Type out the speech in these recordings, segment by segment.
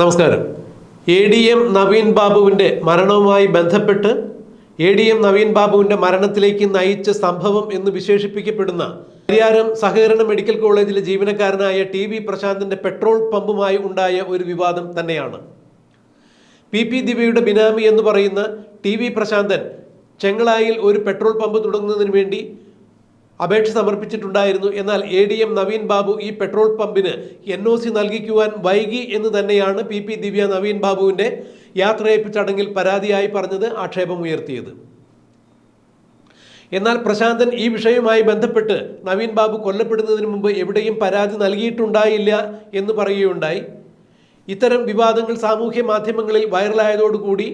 നമസ്കാരം. A D M Naveen ബാബുവിന്റെ മരണവുമായി ബന്ധപ്പെട്ട് എ ഡി എം നവീൻ ബാബുവിന്റെ മരണത്തിലേക്ക് നയിച്ച സംഭവം എന്ന് വിശേഷിപ്പിക്കപ്പെടുന്ന പരിയാരം സഹകരണ മെഡിക്കൽ കോളേജിലെ ജീവനക്കാരനായ ടി വി പ്രശാന്തിന്റെ പെട്രോൾ പമ്പുമായി ഉണ്ടായ ഒരു വിവാദം തന്നെയാണ്. പി പി ദിവ്യയുടെ ബിനാമി എന്ന് പറയുന്ന ടി വി പ്രശാന്തൻ ചെങ്ങളായിൽ ഒരു പെട്രോൾ പമ്പ് തുടങ്ങുന്നതിന് വേണ്ടി അപേക്ഷ സമർപ്പിച്ചിട്ടുണ്ടായിരുന്നു. എന്നാൽ A D M Naveen Babu ഈ പെട്രോൾ പമ്പിന് എൻ ഒ സി നൽകിക്കുവാൻ വൈകി എന്ന് തന്നെയാണ് പി പി ദിവ്യ നവീൻ ബാബുവിന്റെ യാത്രയയപ്പ് ചടങ്ങിൽ പരാതിയായി പറഞ്ഞത് ആക്ഷേപമുയർത്തിയത് എന്നാൽ പ്രശാന്തൻ ഈ വിഷയവുമായി ബന്ധപ്പെട്ട് നവീൻ ബാബു കൊല്ലപ്പെടുന്നതിന് മുമ്പ് എവിടെയും പരാതി നൽകിയിട്ടുണ്ടായില്ല എന്ന് പറയുകയുണ്ടായി. ഇത്തരം വിവാദങ്ങൾ സാമൂഹ്യ മാധ്യമങ്ങളിൽ വൈറലായതോടുകൂടി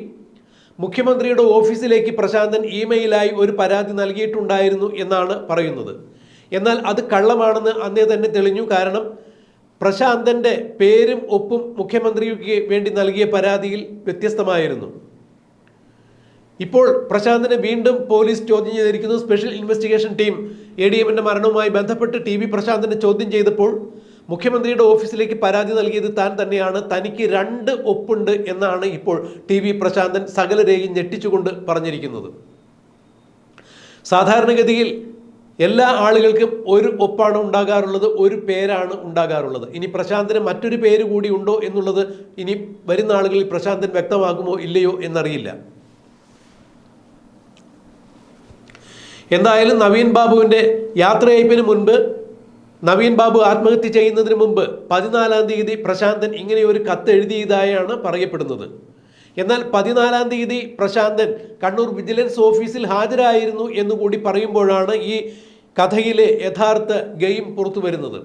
മുഖ്യമന്ത്രിയുടെ ഓഫീസിലേക്ക് പ്രശാന്തൻ ഇമെയിലായി ഒരു പരാതി നൽകിയിട്ടുണ്ടായിരുന്നു എന്നാണ് പറയുന്നത്. എന്നാൽ അത് കള്ളമാണെന്ന് അന്നേ തന്നെ തെളിഞ്ഞു. കാരണം പ്രശാന്തന്റെ പേരും ഒപ്പും മുഖ്യമന്ത്രിക്ക് വേണ്ടി നൽകിയ പരാതിയിൽ വ്യത്യസ്തമായിരുന്നു. ഇപ്പോൾ പ്രശാന്തിനെ വീണ്ടും പോലീസ് ചോദ്യം ചെയ്തിരിക്കുന്നു. Special investigation team A D എമ്മിന്റെ മരണവുമായി ബന്ധപ്പെട്ട് ടി വി പ്രശാന്തിനെ ചോദ്യം ചെയ്തപ്പോൾ മുഖ്യമന്ത്രിയുടെ ഓഫീസിലേക്ക് പരാതി നൽകിയത് താൻ തന്നെയാണ്. തനിക്ക് രണ്ട് ഒപ്പുണ്ട് എന്നാണ് ഇപ്പോൾ ടി വി പ്രശാന്തൻ സകലരെയും ഞെട്ടിച്ചുകൊണ്ട് പറഞ്ഞിരിക്കുന്നത്. സാധാരണഗതിയിൽ എല്ലാ ആളുകൾക്കും ഒരു ഒപ്പാണ് ഉണ്ടാകാറുള്ളത് ഒരു പേരാണ് ഉണ്ടാകാറുള്ളത്. ഇനി പ്രശാന്തിന് മറ്റൊരു പേര് കൂടി ഉണ്ടോ എന്നുള്ളത് ഇനി വരുന്ന ആളുകളിൽ പ്രശാന്തൻ വ്യക്തമാകുമോ ഇല്ലയോ എന്നറിയില്ല. എന്തായാലും നവീൻ ബാബുവിന്റെ യാത്രയയപ്പിന് മുൻപ് നവീൻ ബാബു ആത്മഹത്യ ചെയ്യുന്നതിന് മുമ്പ് പതിനാലാം തീയതി പ്രശാന്തൻ ഇങ്ങനെ ഒരു കത്ത് എഴുതിയതായാണ് പറയപ്പെടുന്നത്. എന്നാൽ പതിനാലാം തീയതി പ്രശാന്തൻ കണ്ണൂർ വിജിലൻസ് ഓഫീസിൽ ഹാജരായിരുന്നു എന്നുകൂടി പറയുമ്പോഴാണ് ഈ കഥയിലെ യഥാർത്ഥ ഗെയിം പുറത്തു വരുന്നത്.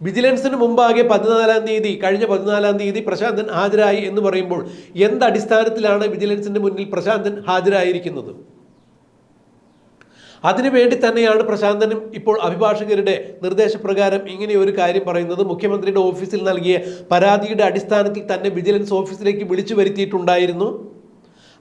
വിജിലൻസിന് മുമ്പാകെ പതിനാലാം തീയതി കഴിഞ്ഞ പതിനാലാം തീയതി പ്രശാന്തൻ ഹാജരായി എന്ന് പറയുമ്പോൾ എന്തടിസ്ഥാനത്തിലാണ് വിജിലൻസിന്റെ മുന്നിൽ പ്രശാന്തൻ ഹാജരായിരിക്കുന്നത്? അതിനുവേണ്ടി തന്നെയാണ് പ്രശാന്തനും ഇപ്പോൾ അഭിഭാഷകരുടെ നിർദ്ദേശപ്രകാരം ഇങ്ങനെ ഒരു കാര്യം പറയുന്നത്. മുഖ്യമന്ത്രിയുടെ ഓഫീസിൽ നൽകിയ പരാതിയുടെ അടിസ്ഥാനത്തിൽ തന്നെ വിജിലൻസ് ഓഫീസിലേക്ക് വിളിച്ചു വരുത്തിയിട്ടുണ്ടായിരുന്നു.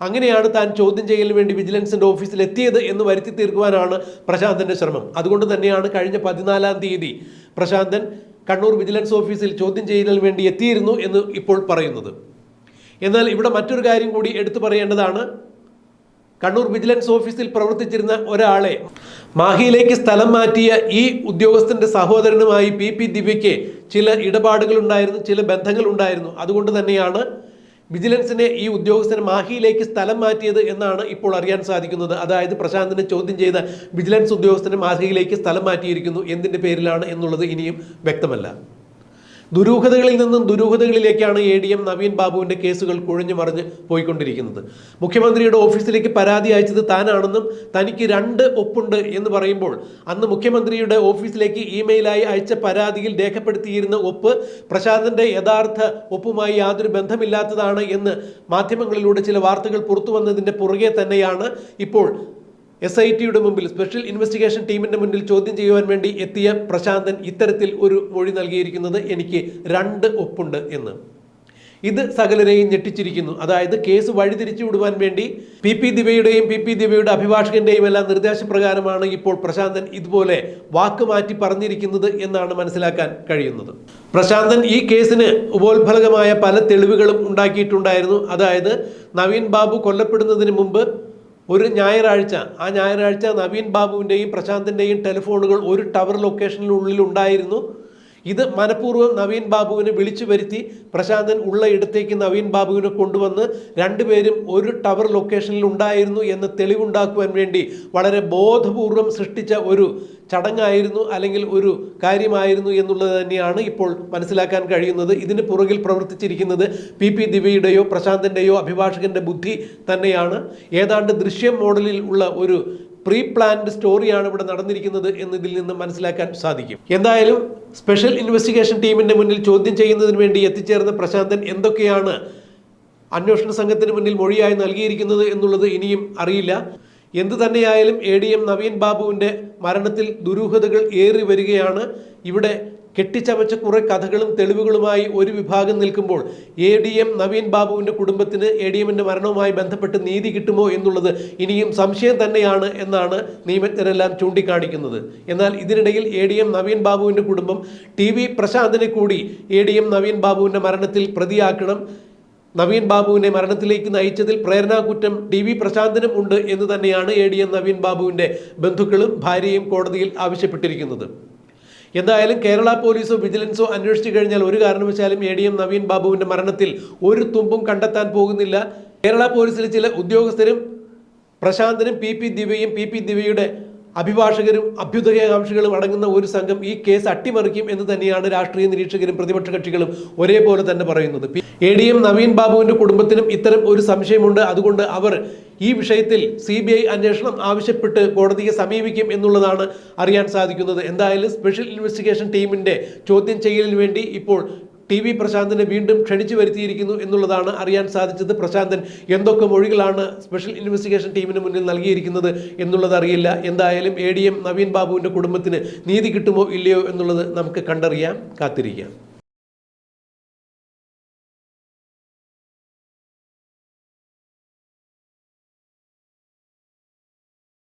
അങ്ങനെയാണ് താൻ ചോദ്യം ചെയ്യലിന് വേണ്ടി വിജിലൻസിന്റെ ഓഫീസിൽ എത്തിയത് എന്ന് വരുത്തി തീർക്കുവാനാണ് പ്രശാന്തന്റെ ശ്രമം. അതുകൊണ്ട് തന്നെയാണ് കഴിഞ്ഞ പതിനാലാം തീയതി പ്രശാന്തൻ കണ്ണൂർ വിജിലൻസ് ഓഫീസിൽ ചോദ്യം ചെയ്യലിന് വേണ്ടി എത്തിയിരുന്നു എന്ന് ഇപ്പോൾ പറയുന്നത്. എന്നാൽ ഇവിടെ മറ്റൊരു കാര്യം കൂടി എടുത്തു പറയേണ്ടതാണ്. കണ്ണൂർ വിജിലൻസ് ഓഫീസിൽ പ്രവർത്തിച്ചിരുന്ന ഒരാളെ മാഹിയിലേക്ക് സ്ഥലം മാറ്റിയ ഈ ഉദ്യോഗസ്ഥന്റെ സഹോദരനുമായി പി പി ദിവ്യയ്ക്ക് ചില ഇടപാടുകൾ ഉണ്ടായിരുന്നു ചില ബന്ധങ്ങൾ ഉണ്ടായിരുന്നു അതുകൊണ്ട് തന്നെയാണ് വിജിലൻസിനെ ഈ ഉദ്യോഗസ്ഥനെ മാഹിയിലേക്ക് സ്ഥലം മാറ്റിയത് എന്നാണ് ഇപ്പോൾ അറിയാൻ സാധിക്കുന്നത്. അതായത് പ്രശാന്തിനെ ചോദ്യം ചെയ്ത വിജിലൻസ് ഉദ്യോഗസ്ഥനെ മാഹിയിലേക്ക് സ്ഥലം മാറ്റിയിരിക്കുന്നു എന്തിന്റെ പേരിലാണ് എന്നുള്ളത് ഇനിയും വ്യക്തമല്ല. ദുരൂഹതകളിൽ നിന്നും ദുരൂഹതകളിലേക്കാണ് എ ഡി എം നവീൻ ബാബുവിന്റെ കേസുകൾ കുഴഞ്ഞു മറിഞ്ഞ് പോയിക്കൊണ്ടിരിക്കുന്നത്. മുഖ്യമന്ത്രിയുടെ ഓഫീസിലേക്ക് പരാതി അയച്ചത് താനാണെന്നും തനിക്ക് രണ്ട് ഒപ്പുണ്ട് എന്ന് പറയുമ്പോൾ അന്ന് മുഖ്യമന്ത്രിയുടെ ഓഫീസിലേക്ക് ഇമെയിലായി അയച്ച പരാതിയിൽ രേഖപ്പെടുത്തിയിരുന്ന ഒപ്പ് പ്രശാന്തന്റെ യഥാർത്ഥ ഒപ്പുമായി യാതൊരു ബന്ധമില്ലാത്തതാണ് എന്ന് മാധ്യമങ്ങളിലൂടെ ചില വാർത്തകൾ പുറത്തു വന്നതിന്റെ പുറകെ തന്നെയാണ് ഇപ്പോൾ എസ് ഐ ടിയുടെ മുമ്പിൽ സ്പെഷ്യൽ ഇൻവെസ്റ്റിഗേഷൻ ടീമിന്റെ മുന്നിൽ ചോദ്യം ചെയ്യുവാൻ വേണ്ടി എത്തിയ പ്രശാന്തൻ ഇത്തരത്തിൽ ഒരു മൊഴി നൽകിയിരിക്കുന്നത് എനിക്ക് രണ്ട് ഒപ്പുണ്ട് എന്ന്. ഇത് സകലരെയും ഞെട്ടിച്ചിരിക്കുന്നു. അതായത് കേസ് വഴിതിരിച്ചു വിടുവാൻ വേണ്ടി പി പി ദിവയുടെയും പി പി ദിവയുടെ അഭിഭാഷകന്റെയും എല്ലാം നിർദ്ദേശപ്രകാരമാണ് ഇപ്പോൾ പ്രശാന്തൻ ഇതുപോലെ വാക്ക് മാറ്റി പറഞ്ഞിരിക്കുന്നത് എന്നാണ് മനസ്സിലാക്കാൻ കഴിയുന്നത്. പ്രശാന്തൻ ഈ കേസിന് ഉപോത്ഫലകമായ പല തെളിവുകളും ഉണ്ടാക്കിയിട്ടുണ്ടായിരുന്നു. അതായത് നവീൻ ബാബു കൊല്ലപ്പെടുന്നതിന് മുമ്പ് ഒരു ഞായറാഴ്ച. ആ ഞായറാഴ്ച നവീൻ ബാബുവിന്റെയും പ്രശാന്തിന്റെയും ടെലിഫോണുകൾ ഒരു ടവർ ലൊക്കേഷനിനുള്ളിൽ ഉണ്ടായിരുന്നു. ഇത് മനഃപൂർവം നവീൻ ബാബുവിനെ വിളിച്ചു വരുത്തി പ്രശാന്തൻ ഉള്ള ഇടത്തേക്ക് നവീൻ ബാബുവിനെ കൊണ്ടുവന്ന് രണ്ടുപേരും ഒരു ടവർ ലൊക്കേഷനിൽ ഉണ്ടായിരുന്നു എന്ന് തെളിവുണ്ടാക്കുവാൻ വേണ്ടി വളരെ ബോധപൂർവം സൃഷ്ടിച്ച ഒരു ചടങ്ങായിരുന്നു അല്ലെങ്കിൽ ഒരു കാര്യമായിരുന്നു എന്നുള്ളത് തന്നെയാണ് ഇപ്പോൾ മനസ്സിലാക്കാൻ കഴിയുന്നത്. ഇതിന് പുറകിൽ പ്രവർത്തിച്ചിരിക്കുന്നത് പി പി ദിവ്യയുടെയോ പ്രശാന്തിന്റെയോ അഭിഭാഷകന്റെ ബുദ്ധി തന്നെയാണ്. ഏതാണ്ട് ദൃശ്യം മോഡലിൽ ഉള്ള ഒരു പ്രീ പ്ലാൻഡ് സ്റ്റോറിയാണ് ഇവിടെ നടന്നിരിക്കുന്നത് എന്ന് ഇതിൽ നിന്ന് മനസ്സിലാക്കാൻ സാധിക്കും. എന്തായാലും സ്പെഷ്യൽ ഇൻവെസ്റ്റിഗേഷൻ ടീമിന്റെ മുന്നിൽ ചോദ്യം ചെയ്യുന്നതിന് വേണ്ടി എത്തിച്ചേർന്ന പ്രശാന്തൻ എന്തൊക്കെയാണ് അന്വേഷണ സംഘത്തിന് മുന്നിൽ മൊഴിയായി നൽകിയിരിക്കുന്നത് എന്നുള്ളത് ഇനിയും അറിയില്ല. എന്തു തന്നെയായാലും എ ഡി എം നവീൻ ബാബുവിന്റെ മരണത്തിൽ ദുരൂഹതകൾ ഏറി വരികയാണ്. ഇവിടെ കെട്ടിച്ചമച്ച കുറെ കഥകളും തെളിവുകളുമായി ഒരു വിഭാഗം നിൽക്കുമ്പോൾ എ ഡി എം നവീൻ ബാബുവിന്റെ കുടുംബത്തിന് എ ഡി എമ്മിന്റെ മരണവുമായി ബന്ധപ്പെട്ട് നീതി കിട്ടുമോ എന്നുള്ളത് ഇനിയും സംശയം തന്നെയാണ് എന്നാണ് നിയമജ്ഞരെല്ലാം ചൂണ്ടിക്കാണിക്കുന്നത്. എന്നാൽ ഇതിനിടയിൽ എ ഡി എം നവീൻ ബാബുവിന്റെ കുടുംബം ടി വി പ്രശാന്തിനെ കൂടി എ ഡി എം നവീൻ ബാബുവിന്റെ മരണത്തിൽ പ്രതിയാക്കണം. നവീൻ ബാബുവിനെ മരണത്തിലേക്ക് നയിച്ചതിൽ പ്രേരണാകുറ്റം ടി വി പ്രശാന്തിനും ഉണ്ട് എന്ന് തന്നെയാണ് എ ഡി എം നവീൻ ബാബുവിന്റെ ബന്ധുക്കളും ഭാര്യയും കോടതിയിൽ ആവശ്യപ്പെട്ടിരിക്കുന്നത്. എന്തായാലും കേരള പോലീസോ വിജിലൻസോ അന്വേഷിച്ചു കഴിഞ്ഞാൽ ഒരു കാരണവശാലും എ ഡി എം നവീൻ ബാബുവിന്റെ മരണത്തിൽ ഒരു തുമ്പും കണ്ടെത്താൻ പോകുന്നില്ല. കേരള പോലീസിലെ ചില ഉദ്യോഗസ്ഥരും പ്രശാന്തനും പി പി ദിവ്യയും പി പി ദിവ്യയുടെ അഭിഭാഷകരും അഭ്യുദയകാംക്ഷികളും അടങ്ങുന്ന ഒരു സംഘം ഈ കേസ് അട്ടിമറിക്കും എന്ന് തന്നെയാണ് രാഷ്ട്രീയ നിരീക്ഷകരും പ്രതിപക്ഷ കക്ഷികളും ഒരേപോലെ തന്നെ പറയുന്നത്. എ ഡി എം നവീൻ ബാബുവിന്റെ കുടുംബത്തിനും ഇത്തരം ഒരു സംശയമുണ്ട്. അതുകൊണ്ട് അവർ ഈ വിഷയത്തിൽ സി ബി ഐ അന്വേഷണം ആവശ്യപ്പെട്ട് കോടതിയെ സമീപിക്കും എന്നുള്ളതാണ് അറിയാൻ സാധിക്കുന്നത്. എന്തായാലും സ്പെഷ്യൽ ഇൻവെസ്റ്റിഗേഷൻ ടീമിന്റെ ചോദ്യം ചെയ്യലിന് വേണ്ടി ഇപ്പോൾ ടി വി പ്രശാന്തിനെ വീണ്ടും ക്ഷണിച്ചു വരുത്തിയിരിക്കുന്നു എന്നുള്ളതാണ് അറിയാൻ സാധിച്ചത്. പ്രശാന്തൻ എന്തൊക്കെ മൊഴികളാണ് സ്പെഷ്യൽ ഇൻവെസ്റ്റിഗേഷൻ ടീമിന് മുന്നിൽ നൽകിയിരിക്കുന്നത് എന്നുള്ളത് അറിയില്ല. എന്തായാലും എ ഡി എം നവീൻ ബാബുവിന്റെ കുടുംബത്തിന് നീതി കിട്ടുമോ ഇല്ലയോ എന്നുള്ളത് നമുക്ക് കണ്ടറിയാം കാത്തിരിക്കാം.